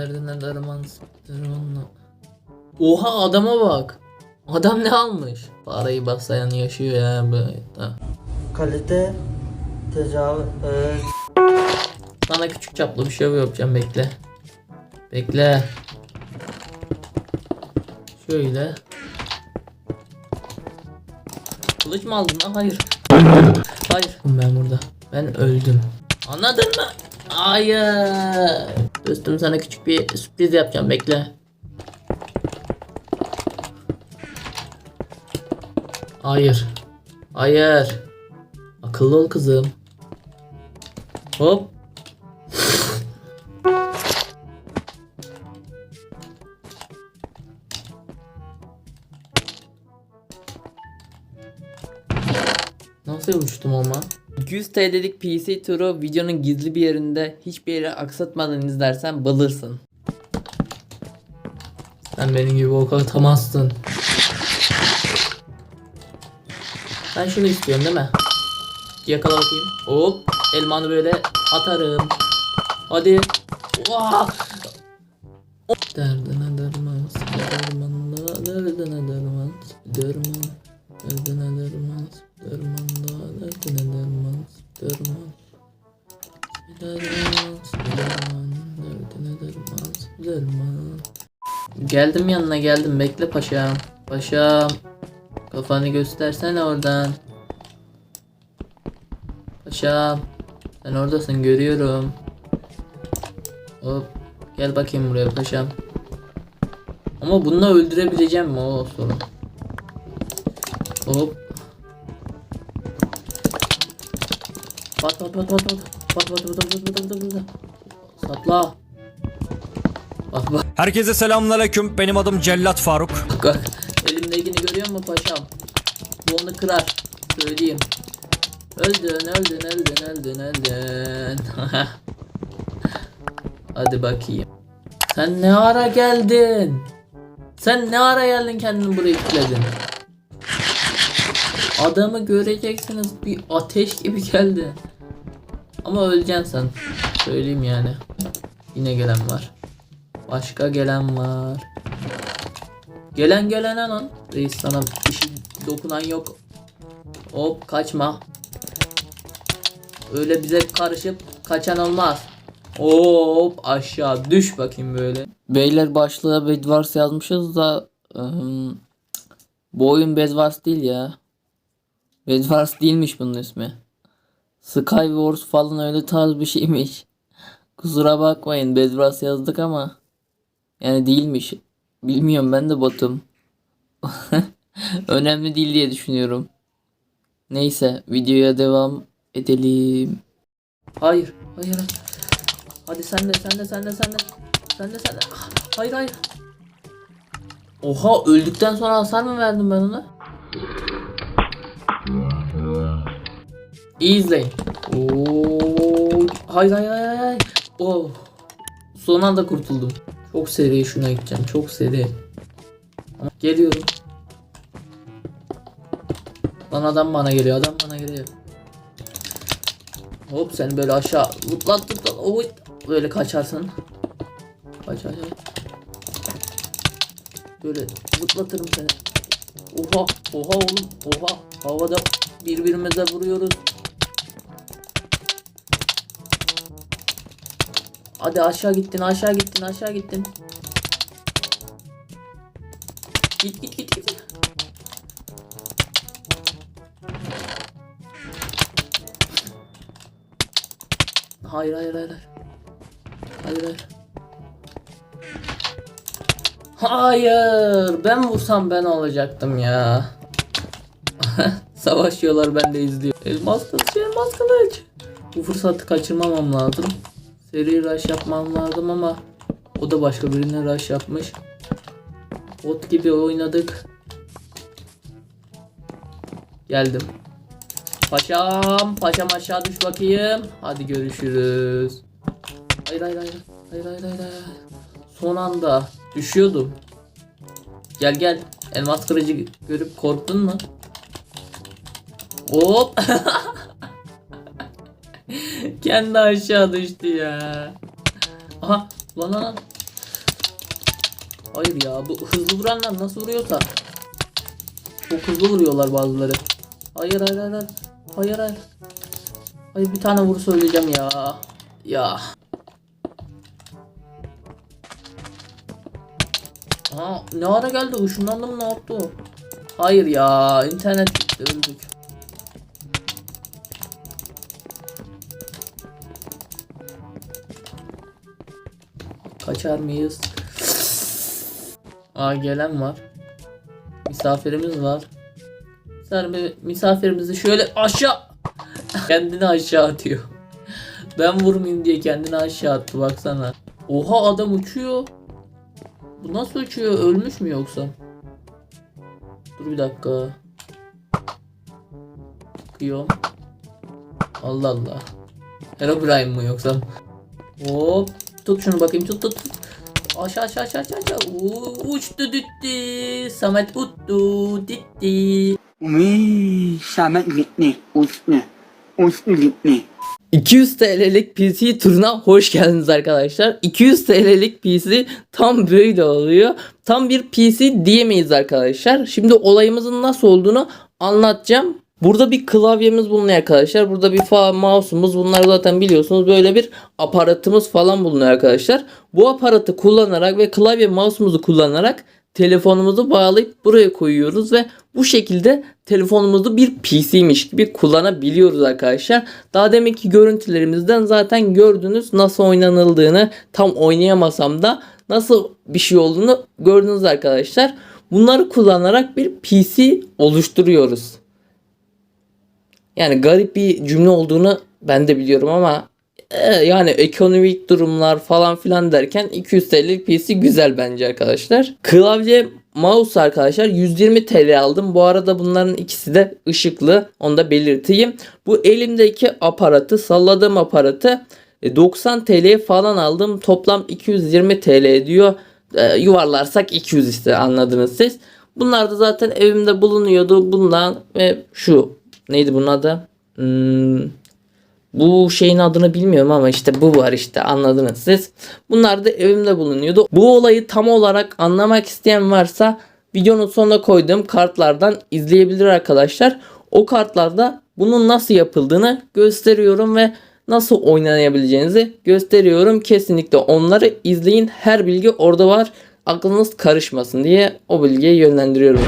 Derdine derman onunla. Oha adama bak. Adam ne almış? Parayı basayan yaşıyor ya bu hayatta. Kalite tecavüz Sana küçük çaplı bir şey yapacağım bekle. Bekle. Şöyle. Kılıç mı aldın lan? Hayır. Hayır. Ben burada. Ben öldüm. Anladın mı? Hayır. Dostum sana küçük bir sürpriz yapacağım. Bekle. Hayır. Hayır. Akıllı ol kızım. Hop. Nasıl uçtum ama? 200 TL'lik PC turu videonun gizli bir yerinde hiçbir yere aksatmadan izlersen balırsın. Sen benim gibi ok atamazsın. Sen şunu istiyorsun değil mi? Yakala bakayım. Hop. Elmanı böyle atarım. Hadi. Oha. Derdine derman, derdine derman, derman, derdine derman, derman. Geldim yanına geldim bekle paşam. Paşam. Kafanı göstersene oradan. Paşam. Sen oradasın görüyorum. Hop. Gel bakayım buraya paşam. Ama bununla öldürebileceğim mi o sorun. Hop. Pat pat pat pat pat. Pat pat pat pat pat pat pat pat. Sapla. Bak Herkese selamünaleyküm. Benim adım Cellat Faruk. bak. bak. Elimdekini görüyor musun paşam? Bu onu kırar. Söyleyeyim. Öldün öldün öldün öldün öldün. Hadi bakayım. Sen ne ara geldin? Sen ne ara geldin kendini buraya kilitledin? Adamı göreceksiniz bir ateş gibi geldi. Ama öleceksin sen. Söyleyeyim yani. Yine gelen var. Başka gelen var. Gelen gelene lan. Reis sana bir şey dokunan yok. Hop kaçma. Öyle bize karışıp kaçan olmaz. Hop aşağı düş bakayım böyle. Beyler başlığa Bedwars yazmışız da ıhım, bu oyun Bedwars değil ya. Bedwars değilmiş bunun ismi. Skywars falan öyle tarz bir şeymiş. Kusura bakmayın Bedwars yazdık ama yani değilmiş. Bilmiyorum ben de botum. Önemli değil diye düşünüyorum. Neyse videoya devam edelim. Hayır, hayır. hayır. Hadi sen de, sen de, sen de, sen de. Sen de, sen de. Ah, Hayır, hayır. Oha, öldükten sonra hasar mı verdim ben ona? İyi izleyin. Oo, hayır, hayır, hayır, hayır. Oh. Son anda kurtuldum. Çok seri şuna gideceğim. Çok seri. Ama Geliyorum. Lan adam bana geliyor. Adam bana geliyor. Hop seni böyle aşağı zıplat. Oy. Böyle kaçarsın. Kaç kaç. Böyle zıplatırım seni. Oha. Oha oğlum. Oha. Havada birbirimize vuruyoruz. Hadi aşağı gittin aşağı gittin aşağı gittin. Git git git git. Hayır hayır hayır. hayır. Hayır hayır. Ben vursam ben olacaktım ya. Savaşıyorlar ben de izliyorum. Elmas kılıç elmas kılıç. Bu fırsatı kaçırmamam lazım. Seri rush yapmam lazım ama o da başka birine rush yapmış. Bot gibi oynadık. Geldim. Paşam, paşam aşağı düş bakayım. Hadi görüşürüz. Hayır hayır hayır. Hayır hayır hayır. Son anda düşüyordum. Gel gel. Elmas kırıcı görüp korktun mu? Hop. Kendi aşağı düştü ya. Aha lan lan. Hayır ya bu hızlı vuranlar nasıl vuruyorsa. Çok hızlı vuruyorlar bazıları. Hayır hayır hayır. Hayır hayır. Hayır bir tane vur söyleyeceğim ya. Ya. Aa, ne ara geldi? Işınlandım ne yaptı? Hayır ya. internet öldük. Kaçar mıyız? Aa gelen var. Misafirimiz var. Misafir, misafirimizi şöyle aşağı kendini aşağı atıyor. Ben vurmayayım diye kendini aşağı attı baksana. Oha adam uçuyor. Bu nasıl uçuyor? Ölmüş mü yoksa? Dur bir dakika. Bakıyorum. Allah Allah. Herobrine mı yoksa? Hop. Tut şunu bakayım. Tut tut tut. Aşağı aşağı aşağı aşağı. aşağı. Uçtu düttü. Samet uttu. Ditti. Wih, Samet gitti. Uçtu. Uçtu gitti. 200 TL'lik PC turuna hoş geldiniz arkadaşlar. 200 TL'lik PC tam böyle oluyor. Tam bir PC diyemeyiz arkadaşlar. Şimdi olayımızın nasıl olduğunu anlatacağım. Burada bir klavyemiz bulunuyor arkadaşlar. Burada bir fa mouse'umuz bunlar zaten biliyorsunuz. Böyle bir aparatımız falan bulunuyor arkadaşlar. Bu aparatı kullanarak ve klavye mouse'umuzu kullanarak telefonumuzu bağlayıp buraya koyuyoruz ve bu şekilde telefonumuzu bir PC'miş gibi kullanabiliyoruz arkadaşlar. Daha deminki görüntülerimizden zaten gördünüz nasıl oynanıldığını tam oynayamasam da nasıl bir şey olduğunu gördünüz arkadaşlar. Bunları kullanarak bir PC oluşturuyoruz. Yani garip bir cümle olduğunu ben de biliyorum ama e, yani ekonomik durumlar falan filan derken 200 TL'lik PC güzel bence arkadaşlar. Klavye mouse arkadaşlar 120 TL aldım. Bu arada bunların ikisi de ışıklı. Onu da belirteyim. Bu elimdeki aparatı salladığım aparatı e, 90 TL'ye falan aldım. Toplam 220 TL ediyor. E, yuvarlarsak 200 işte anladınız siz. Bunlar da zaten evimde bulunuyordu. Bundan ve şu neydi bunun adı? Hmm, bu şeyin adını bilmiyorum ama işte bu var işte anladınız siz. Bunlar da evimde bulunuyordu. Bu olayı tam olarak anlamak isteyen varsa videonun sonuna koyduğum kartlardan izleyebilir arkadaşlar. O kartlarda bunun nasıl yapıldığını gösteriyorum ve nasıl oynayabileceğinizi gösteriyorum. Kesinlikle onları izleyin. Her bilgi orada var. Aklınız karışmasın diye o bilgiye yönlendiriyorum.